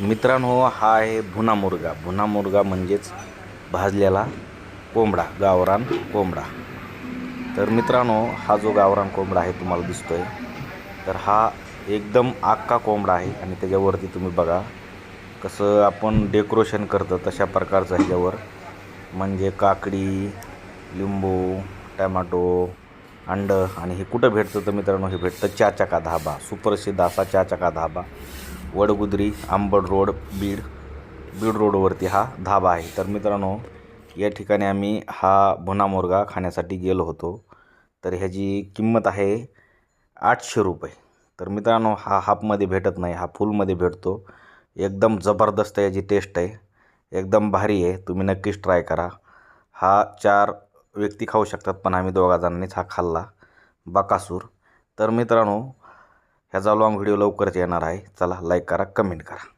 मित्रांनो हा आहे भुना मुर्गा. भुना मुर्गा म्हणजेच भाजलेला कोंबडा गावरान कोंबडा. तर मित्रांनो हा जो गावरान कोंबडा आहे तुम्हाला दिसतोय. तर हा एकदम आक्का कोंबडा आहे आणि त्याच्यावरती तुम्ही बघा कसं आपण डेकोरेशन करतं तशा प्रकारचं ह्याच्यावर. म्हणजे काकडी लिंबू टॅमॅटो अंडं आणि हे कुठं भेटतं तर मित्रांनो हे भेटतं चाचा धाबा. सुप्रसिद्ध असा चाचा धाबा. वडगुद्री आंबड रोड बीड. बीड रोडवरती हा धाबा आहे. तर मित्रांनो या ठिकाणी आम्ही हा भुना मुर्गा खाण्यासाठी गेलो होतो. तर ह्याची किंमत आहे आठशे रुपये. तर मित्रांनो हा हाफमध्ये भेटत नाही हा फुलमध्ये भेटतो. एकदम जबरदस्त याची टेस्ट आहे. एकदम भारी आहे. तुम्ही नक्कीच ट्राय करा. हा चार व्यक्ती खाऊ शकतात पण आम्ही दोघा जणांनीच हा खाल्ला. बकासूर. तर मित्रांनो ह्याचा लॉंग व्हिडिओ लवकरच येणार आहे. चला लाईक करा कमेंट करा.